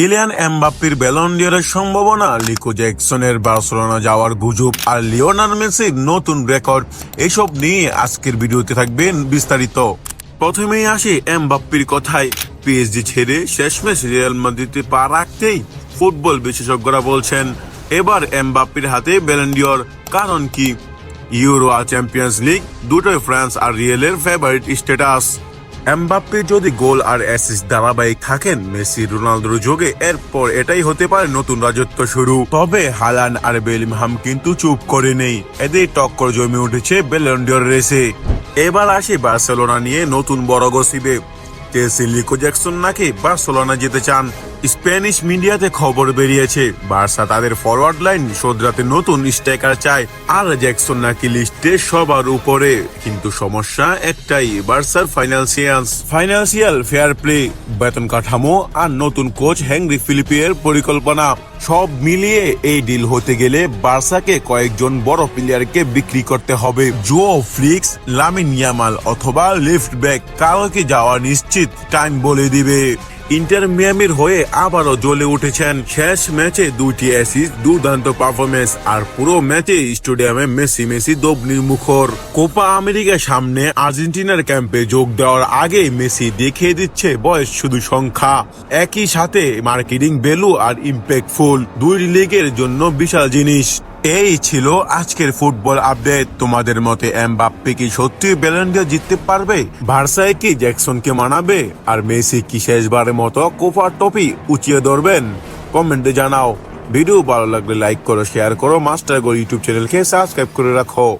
Kylian এমবাপ্পির ব্যালন্ডিয়ারের সম্ভাবনা লিকো জ্যাকসনের Barcelona যাওয়ার গুজব আর লিওনার মেসির নতুন রেকর্ড এসব নিয়ে আজকের ভিডিওতে থাকবেন বিস্তারিত। প্রথমেই আসি এমবাপ্পির কথায়। পিএসজি ছেড়ে শেষমেশ রিয়াল মাদ্রিদে পা রাখতেই ফুটবল বিশেষজ্ঞরা বলছেন, এবার এমবাপ্পির হাতে ব্যালেন্ডিয়র কারণ কি? ইউরো আর চ্যাম্পিয়ন্স লিগ দুটোই ফ্রান্স আর রিয়েলের ফেভারিট স্ট্যাটাস এমবাপ্পে যদি গোল আর অ্যাসিস ধারাবাহিক থাকেন, মেসি, রোনালদোর যোগে, এরপর এটাই হতে পারে নতুন রাজত্ব শুরু। তবে হালান আর বেলিমহাম কিন্তু চুপ করে নেই। এদের টক্কর জমে উঠেছে বেলন্ডিয়র রেসে। এবার আসি বার্সেলোনা নিয়ে নতুন বড় গসিবে চেলসি লিকো জ্যাকসন নাকি বার্সেলোনা যেতে চান? স্প্যানিশ মিডিয়াতে খবর বেরিয়েছে, বার্সা তাদের ফরওয়ার্ড লাইন শোধরাতে নতুন স্ট্রাইকার চায় আর জ্যাকসন নাকি লিস্টে সবার উপরে। কিন্তু সমস্যা একটাই, বার্সার ফাইন্যান্সিয়ালস ফাইন্যান্সিয়াল ফেয়ার প্লে বেতন কাঠামো আর নতুন কোচ হেনরি ফিলিপিয়ের পরিকল্পনা। সব মিলিয়ে এই ডিল হতে গেলে বার্সাকে কয়েকজন বড় প্লেয়ারকে বিক্রি করতে হবে। জো ফ্লিক্স লামিন ইয়ামাল অথবা লিফট ব্যাক কাউকে যাওয়া নিশ্চিত টাইম বলে দিবে। ইন্টার মিয়ামির হয়ে আবারও জ্বলে উঠেছেন। শেষ ম্যাচে দুইটি অ্যাসিস দুর্দান্ত পারফরমেন্স আর পুরো ম্যাচে স্টেডিয়ামে মেসি মেসি দবনির মুখর। কোপা আমেরিকার সামনে আর্জেন্টিনার ক্যাম্পে যোগ দেওয়ার আগে মেসি দেখিয়ে দিচ্ছে বয়স শুধু সংখ্যা। একই সাথে মার্কেটিং ভ্যালু আর ইম্প্যাক্টফুল দুই লিগের জন্য বিশাল জিনিস। এই ছিল আজকের ফুটবল আপডেট। তোমাদের মতে এমবাপ্পে কি সত্যি ব্যালেন্ডিয়া জিততে পারবে? ভার্সায় কি জ্যাকসনকে মানাবে? আর মেসি কি শেষবারের মতো কোফার টপি উঁচিয়ে ধরবেন? কমেন্টে জানাও। ভিডিও ভালো লাগলে লাইক করো, শেয়ার করো। মাস্টার গো ইউটিউব চ্যানেলকে সাবস্ক্রাইব করে রাখো।